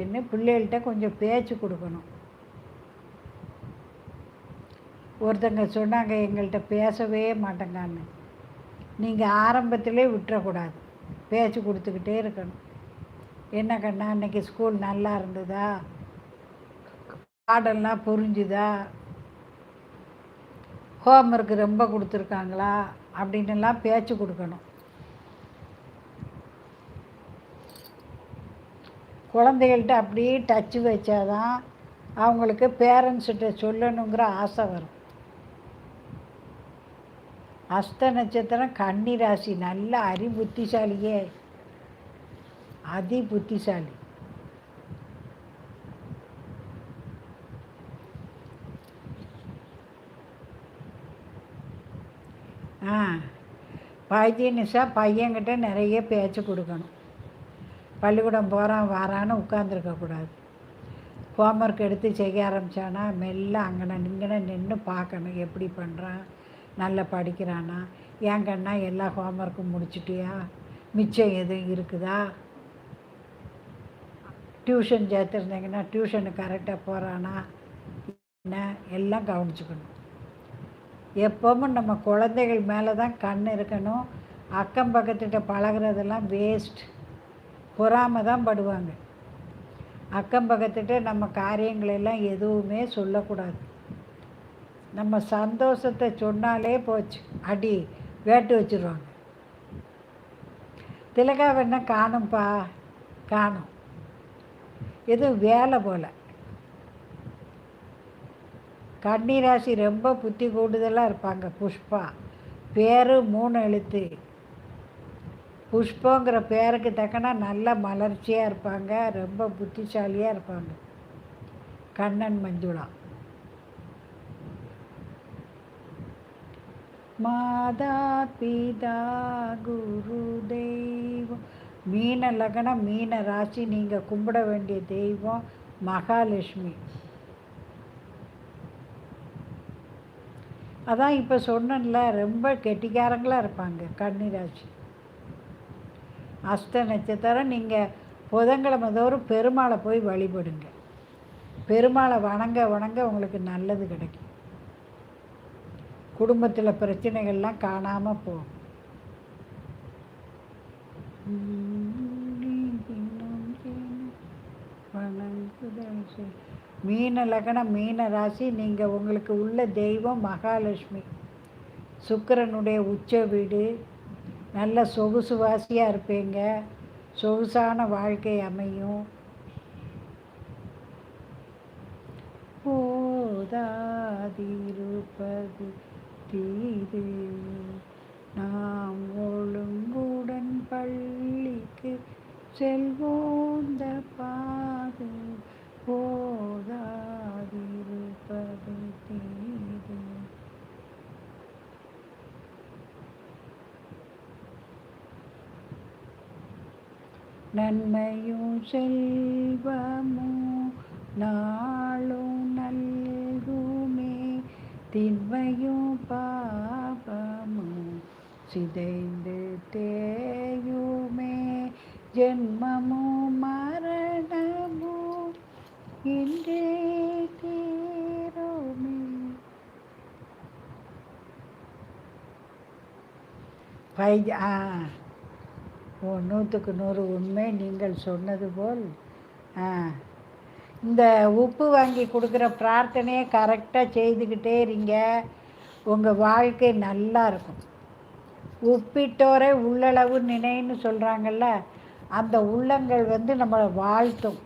அப்படின்னு பிள்ளைகள்கிட்ட கொஞ்சம் பேச்சு கொடுக்கணும். ஒருத்தங்க சொன்னாங்க எங்கள்கிட்ட பேசவே மாட்டேங்கான்னு. நீங்கள் ஆரம்பத்திலே விட்டுறக்கூடாது. பேச்சு கொடுத்துக்கிட்டே இருக்கணும். என்ன கண்ணா இன்றைக்கி ஸ்கூல் நல்லா இருந்ததா? பாடம்லாம் புரிஞ்சுதா? ஹோம்ஒர்க் ரொம்ப கொடுத்துருக்காங்களா? அப்படின்னுலாம் பேச்சு கொடுக்கணும். குழந்தைகள்கிட்ட அப்படியே டச்சு வச்சாதான் அவங்களுக்கு பேரண்ட்ஸ்கிட்ட சொல்லணுங்கிற ஆசை வரும். அஸ்த நட்சத்திரம் கன்னி ராசி நல்ல அரி புத்திசாலியே அதி புத்திசாலி ஆ பாய்ச்சி பையன்கிட்ட நிறைய பேச்சு கொடுக்கணும். பள்ளிக்கூடம் போகிறான் வாரான்னு உட்காந்துருக்கக்கூடாது ஹோம்ஒர்க் எடுத்து செய்ய ஆரம்பித்தானா மெல்ல அங்கன நிங்கன நின்று பார்க்கணும் எப்படி பண்ணுறான் நல்லா படிக்கிறானா ஏன் கண்ணா எல்லா ஹோம்ஒர்க்கும் முடிச்சிட்டியா மிச்சம் எதுவும் இருக்குதா? டியூஷன் சேர்த்துருந்தீங்கன்னா டியூஷனு கரெக்டாக போகிறானா என்ன எல்லாம் கவனிச்சுக்கணும். எப்பவும் நம்ம குழந்தைகள் மேலே தான் கண் இருக்கணும். அக்கம் பக்கத்துகிட்ட பழகுறதெல்லாம் வேஸ்ட் பொறாம தான் படுவாங்க. அக்கம் பக்கத்துகிட்ட நம்ம காரியங்களெல்லாம் எதுவுமே சொல்லக்கூடாது. நம்ம சந்தோஷத்தை சொன்னாலே போச்சு. அடி வேட்டு வச்சுருவாங்க. திலகா வேணா காணும்ப்பா காணும். இது வேலை போல். கன்னிராசி ரொம்ப புத்தி கூடுதலாக இருப்பாங்க. புஷ்பா பேர் மூணு எழுத்து. புஷ்பங்கிற பேருக்கு தக்கன நல்ல மலர்ச்சியாக இருப்பாங்க ரொம்ப புத்திசாலியாக இருப்பாங்க. கண்ணன் மஞ்சுளா. மாதா பிதா குரு தெய்வம். மீன லக்னம் மீன ராசி நீங்கள் கும்பிட வேண்டிய தெய்வம் மகாலட்சுமி. அதான் இப்போ சொன்னல ரொம்ப கெட்டிக்காரங்களாக இருப்பாங்க கன்னிராசி. அஷ்ட நட்சத்திரம் நீங்கள் புதன்கிழமை தோறும் பெருமாளை போய் வழிபடுங்க. பெருமாளை வணங்க வணங்க உங்களுக்கு நல்லது கிடைக்கும். குடும்பத்தில் பிரச்சனைகள்லாம் காணாமல் போகும். மீன லக்னம் மீன ராசி நீங்கள் உங்களுக்கு உள்ள தெய்வம் மகாலட்சுமி. சுக்கிரனுடைய உச்ச வீடு நல்ல சொகுசு வாசியாக இருப்பீங்க. சொகுசான வாழ்க்கை அமையும். போதாதிருப்பது தீது. நன்மையும் செல்வமோ நாளும் நல்குமே தின்மையும் பாபமும் சிதைந்து தேயுமே ஜென்மமும் மரணமும் இன்றே தீருமே. பை ஆ ஓ நூற்றுக்கு நூறு உண்மை நீங்கள் சொன்னது போல். ஆ. இந்த உப்பு வாங்கி கொடுக்குற பிரார்த்தனையை கரெக்டாக செய்துக்கிட்டே இருங்க. உங்கள் வாழ்க்கை நல்லா இருக்கும். உப்பிட்டோரை உள்ளளவு நினைன்னு சொல்கிறாங்கல்ல அந்த உள்ளங்கள் வந்து நம்மளை வாழ்த்தும்.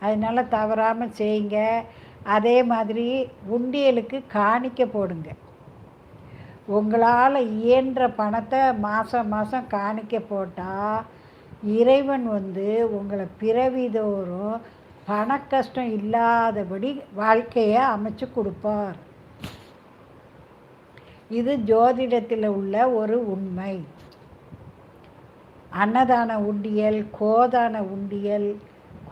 அதனால் தவறாமல் செய்யுங்க. அதே மாதிரி உண்டியலுக்கு காணிக்க போடுங்க. உங்களால் இயன்ற பணத்தை மாதம் மாதம் காணிக்க போட்டால் இறைவன் வந்து உங்களை பிறவிதோறும் பண கஷ்டம் இல்லாதபடி வாழ்க்கையை அமைச்சு கொடுப்பார். இது ஜோதிடத்தில் உள்ள ஒரு உண்மை. அன்னதான உண்டியல் கோதான உண்டியல்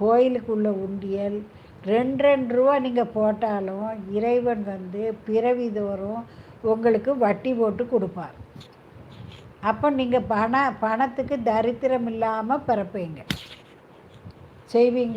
கோயிலுக்குள்ள உண்டியல் ரெண்டு ரெண்டு ரூபா நீங்கள் போட்டாலும் இறைவன் வந்து பிறவிதோறும் உங்களுக்கு வட்டி போட்டு கொடுப்பார். அப்போ நீங்கள் பண பணத்துக்கு தரித்திரம் இல்லாமல் பிறப்பீங்க. செய்வீங்க.